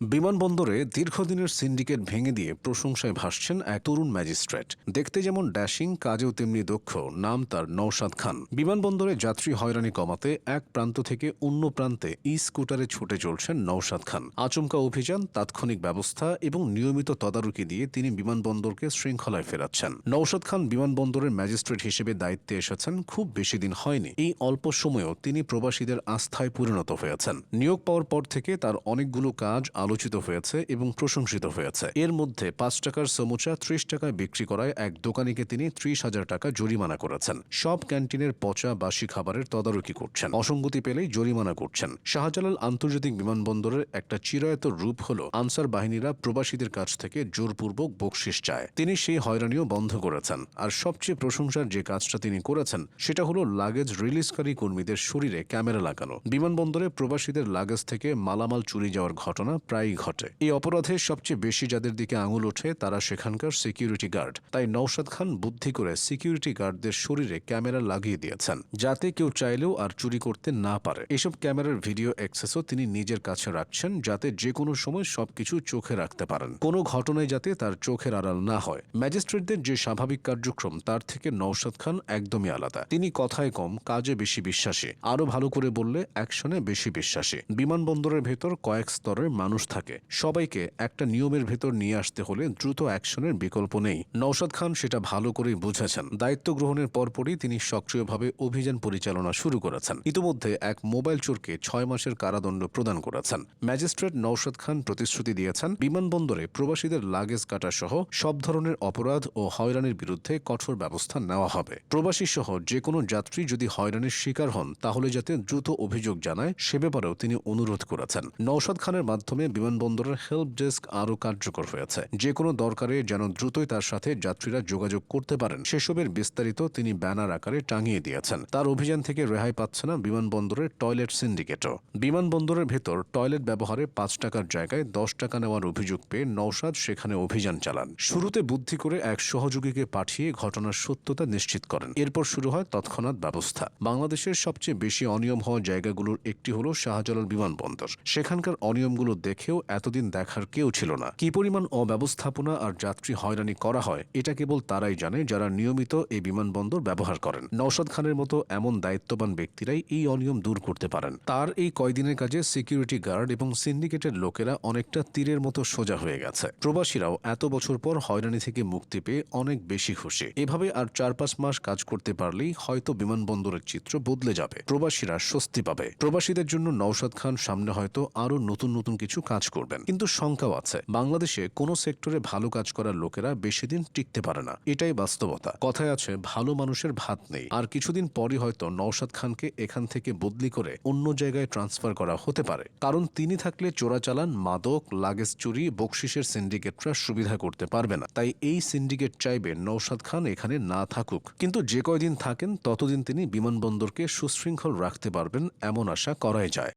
বিমানবন্দরে দীর্ঘদিনের সিন্ডিকেট ভেঙে দিয়ে প্রশংসায় ভাসছেন এক তরুণ ম্যাজিস্ট্রেট। দেখতে যেমন ড্যাশিং, কাজেও তেমনি দক্ষ। নাম তার নৌসাদ খান। বিমানবন্দরে যাত্রী হয়রানি কমাতে এক প্রান্ত থেকে অন্য প্রান্তে ই স্কুটারে ছুটে চলছেন নৌসাদ খান। আচমকা অভিযান, তাৎক্ষণিক ব্যবস্থা এবং নিয়মিত তদারকি দিয়ে তিনি বিমানবন্দরকে শৃঙ্খলায় ফেরাচ্ছেন। নৌসাদ খান বিমানবন্দরের ম্যাজিস্ট্রেট হিসেবে দায়িত্বে এসেছেন, খুব বেশি দিন হয়নি। এই অল্প সময়েও তিনি প্রবাসীদের আস্থায় পরিণত হয়েছেন নিয়োগ পাওয়ার পর থেকে তার অনেকগুলো কাজ আলোচিত হয়েছে এবং প্রশংসিত হয়েছে। এর মধ্যে পাঁচ টাকার সমুচা ত্রিশ টাকায় বিক্রি করায় এক দোকানিকে তিনি ত্রিশ হাজার টাকা জরিমানা করেছেন। সব ক্যান্টিনের পচা বাসি খাবারের তদারকি করছেন। অসঙ্গতি পেলেই জরিমানা করছেন। শাহজালাল আন্তর্জাতিক বিমানবন্দরের একটা চিরায়ত রূপ হল আনসার বাহিনীরা প্রবাসীদের কাছ থেকে জোরপূর্বক বকশিস চায়। তিনি সেই হয়রানিও বন্ধ করেছেন। আর সবচেয়ে প্রশংসার যে কাজটা তিনি করেছেন, সেটা হলো লাগেজ রিলিজকারী কর্মীদের শরীরে ক্যামেরা লাগানো। বিমানবন্দরে প্রবাসীদের লাগেজ থেকে মালামাল চুরি যাওয়ার ঘটনা প্রায়ই ঘটে। এই অপরাধে সবচেয়ে বেশি যাদের দিকে আঙুল ওঠে, তারা সেখানকার সিকিউরিটি গার্ড তাই নৌসাদ খান বুদ্ধি করে সিকিউরিটি গার্ডদের শরীরে ক্যামেরা লাগিয়ে দিয়েছেন, যাতে কেউ চাইলেও আর চুরি করতে না পারে। এসব ক্যামেরার ভিডিও অ্যাক্সেসও তিনি নিজের কাছে রাখছেন, যাতে যে কোনো সময় সবকিছু চোখে রাখতে পারেন। কোনো ঘটনায় যাতে তার চোখের আড়াল না হয়। ম্যাজিস্ট্রেটদের যে স্বাভাবিক কার্যক্রম, তার থেকে নৌসাদ খান একদমই আলাদা। তিনি কথায় কম, কাজে বেশি বিশ্বাসী। আরও ভালো করে বললে, অ্যাকশনে বেশি বিশ্বাসী। বিমানবন্দরের ভেতর কয়েক স্তরের মানুষ থাকে। সবাইকে একটা নিয়মের ভেতর নিয়ে আসতে হলে দ্রুত অ্যাকশনের বিকল্প নেই। নৌসাদ খান সেটা ভালো করেই বুঝেছেন। দায়িত্ব গ্রহণের পরপরই তিনি সক্রিয়ভাবে অভিযান পরিচালনা শুরু করেছেন। ইতিমধ্যে এক মোবাইল চোরকে ছয় মাসের কারাদণ্ড প্রদান করেছেন। ম্যাজিস্ট্রেট নৌসাদ খান প্রতিশ্রুতি দিয়েছেন, বিমানবন্দরে প্রবাসীদের লাগেজ কাটা সহ সব ধরনের অপরাধ ও হয়রানির বিরুদ্ধে কঠোর ব্যবস্থা নেওয়া হবে। প্রবাসী সহ যে কোনো যাত্রী যদি হয়রানির শিকার হন, তাহলে যাতে দ্রুত অভিযোগ জানায়, সে ব্যাপারেও তিনি অনুরোধ করেছেন। নৌসাদ খানের মাধ্যমে বিমানবন্দরের হেল্প ডেস্ক আরও কার্যকর হয়েছে। যে কোনো দরকারে যেন দ্রুতই তার সাথে যাত্রীরা যোগাযোগ করতে পারেন। সেসবের বিস্তারিত তিনি ব্যানার আকারে টাঙিয়ে দিয়েছেন। তার অভিযান থেকে রেহাই পাচ্ছে না বিমানবন্দরের টয়লেট সিন্ডিকেটও বিমানবন্দরের ভেতর টয়লেট ব্যবহারে পাঁচ টাকার জায়গায় দশ টাকা নেওয়ার অভিযোগ পেয়ে নৌসাদ সেখানে অভিযান চালান। শুরুতে বুদ্ধি করে এক সহযোগীকে পাঠিয়ে ঘটনার সত্যতা নিশ্চিত করেন। এরপর শুরু হয় তৎক্ষণাৎ ব্যবস্থা। বাংলাদেশের সবচেয়ে বেশি অনিয়ম হওয়া জায়গাগুলোর একটি হল শাহজালাল বিমানবন্দর। সেখানকার অনিয়মগুলো দেখেও এতদিন দেখার কেউ ছিল না। কি পরিমাণ অব্যবস্থাপনা আর যাত্রী হয়রানি করা হয়, এটা কেবল তারাই জানে যারা নিয়মিত এই বিমানবন্দর ব্যবহার করেন। নওশাদ খানের মতো এমন দায়িত্ববান ব্যক্তিরাই এই অনিয়ম দূর করতে পারেন। তার এই কয়দিনের কাজে সিকিউরিটি গার্ড এবং সিন্ডিকেটের লোকেরা অনেকটা তীরের মতো সোজা হয়ে গেছে। প্রবাসীরাও এত বছর পর হয়রানি থেকে মুক্তি পেয়ে অনেক বেশি খুশি। এভাবে আর চার পাঁচ মাস কাজ করতে পারলেই হয়তো বিমানবন্দরের চিত্র বদলে যাবে। প্রবাসীরা স্বস্তি পাবে। প্রবাসীদের জন্য নওশাদ খান সামনে হয়তো আরও নতুন নতুন কিছু কাজ করবেন। কিন্তু শঙ্কাও আছে। বাংলাদেশে কোনো সেক্টরে ভালো কাজ করার লোকেরা বেশি দিন টিকতে পারে না। এটাই বাস্তবতা। কথায় আছে, ভালো মানুষের ভাত নেই। আর কিছুদিন পরই হয়তো নওশাদ খানকে এখান থেকে বদলি করে অন্য জায়গায় ট্রান্সফার করা হতে পারে। কারণ তিনি থাকলে চোরাচালান, মাদক, লাগেজ চুরি বকশিসের সিন্ডিকেটরা সুবিধা করতে পারবে না। তাই এই সিন্ডিকেট চাইবে নওশাদ খান এখানে না থাকুক। কিন্তু যে কয়দিন থাকেন, ততদিন তিনি বিমানবন্দরকে সুশৃঙ্খল রাখতে পারবেন এমন আশা করাই যায়।